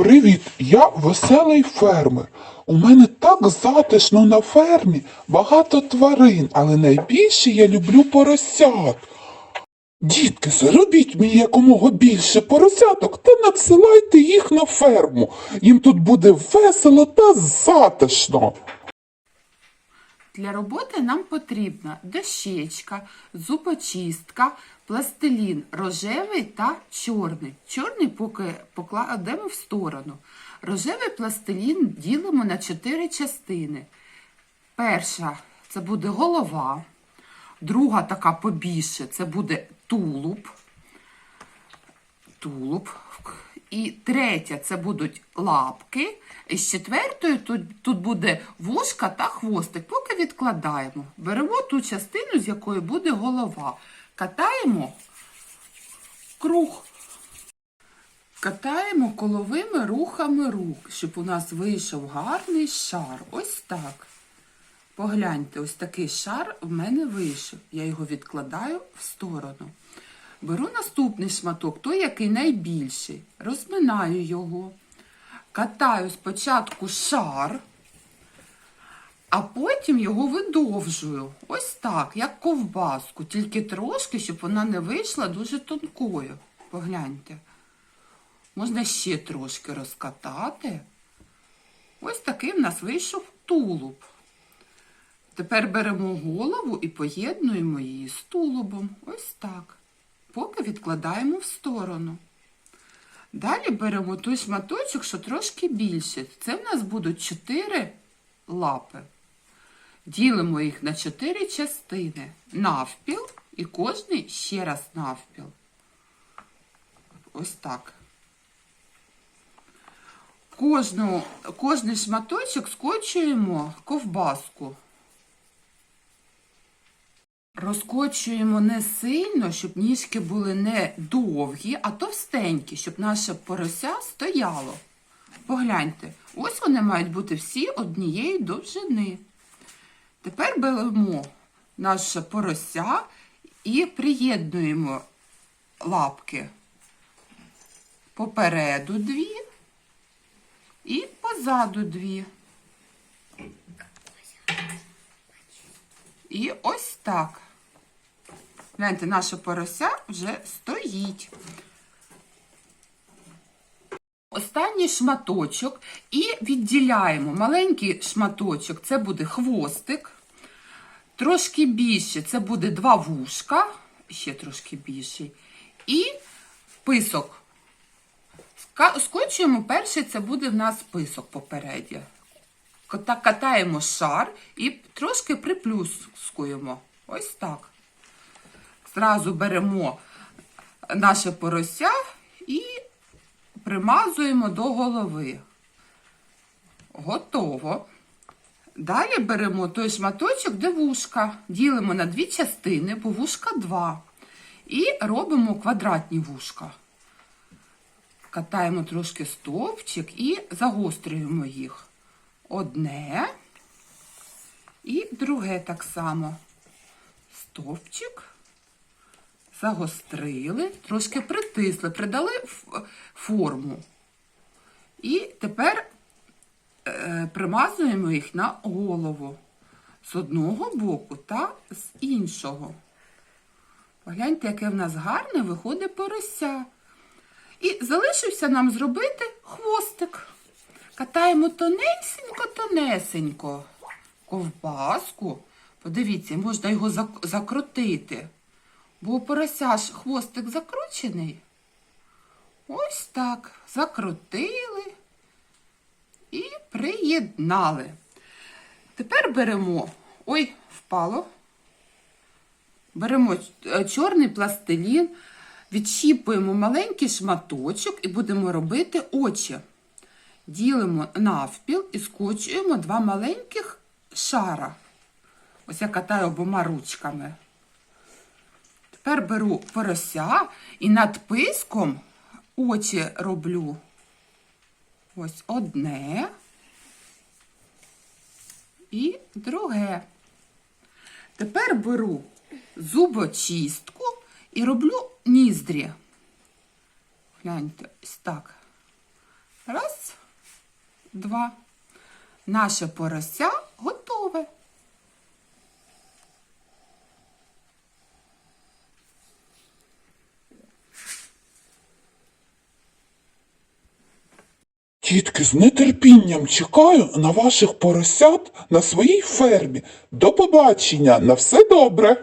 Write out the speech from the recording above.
Привіт, я веселий фермер. У мене так затишно на фермі, багато тварин, але найбільше я люблю поросят. Дітки, заробіть мені якомога більше поросяток та надсилайте їх на ферму. Їм тут буде весело та затишно. Для роботи нам потрібна дощечка, зубочистка, пластилін рожевий та чорний. Чорний поки покладемо в сторону. Рожевий пластилін ділимо на чотири частини. Перша це буде голова, друга така побільше це буде тулуб. Тулуб. І третя це будуть лапки. І з четвертою тут, тут буде вушка та хвостик. Поки відкладаємо. Беремо ту частину, з якої буде голова. Катаємо круг. Катаємо коловими рухами рук, щоб у нас вийшов гарний шар. Ось так. Погляньте, ось такий шар в мене вийшов. Я його відкладаю в сторону. Беру наступний шматок, той, який найбільший. Розминаю його. Катаю спочатку шар, а потім його видовжую. Ось так, як ковбаску, тільки трошки, щоб вона не вийшла дуже тонкою. Погляньте. Можна ще трошки розкатати. Ось такий в нас вийшов тулуб. Тепер беремо голову і поєднуємо її з тулубом. Ось так. Поки відкладаємо в сторону. Далі беремо той шматочок, що трошки більше. Це в нас будуть чотири лапи. Ділимо їх на чотири частини. Навпіл і кожний ще раз навпіл. Ось так. Кожну, кожний шматочок скочуємо ковбаску. Розкочуємо не сильно, щоб ніжки були не довгі, а товстенькі, щоб наше порося стояло. Погляньте, ось вони мають бути всі однієї довжини. Тепер беремо наше порося і приєднуємо лапки попереду дві і позаду дві. І ось так. Гляньте, наше порося вже стоїть. Останній шматочок і відділяємо маленький шматочок, це буде хвостик. Трошки більше це буде два вушка, ще трошки більший. І писок. Скочуємо перший, це буде в нас писок попереді. Катаємо шар і трошки приплюскуємо. Ось так. Зразу беремо наше порося і примазуємо до голови. Готово. Далі беремо той шматочок, де вушка. Ділимо на дві частини, бо вушка два. І робимо квадратні вушка. Катаємо трошки стовпчик і загострюємо їх. Одне і друге так само. Стовпчик. Загострили, трошки притисли, придали форму. І тепер е, примазуємо їх на голову з одного боку та з іншого. Погляньте, яке в нас гарне виходить порося. І залишився нам зробити хвостик. Катаємо тонесенько-тонесенько ковбаску. Подивіться, можна його закрутити. Бо у порося ж хвостик закручений. Ось так. Закрутили і приєднали. Тепер беремо. Ой, впало. Беремо е, чорний пластилін, відщіпуємо маленький шматочок і будемо робити очі. Ділимо навпіл і скочуємо два маленьких шара. Ось я катаю обома ручками. Тепер беру порося і над писком очі роблю. Ось одне і друге. Тепер беру зубочистку і роблю ніздрі. Гляньте, ось так. Раз, два. Наше порося Тітки, з нетерпінням чекаю на ваших поросят на своїй фермі. До побачення, на все добре.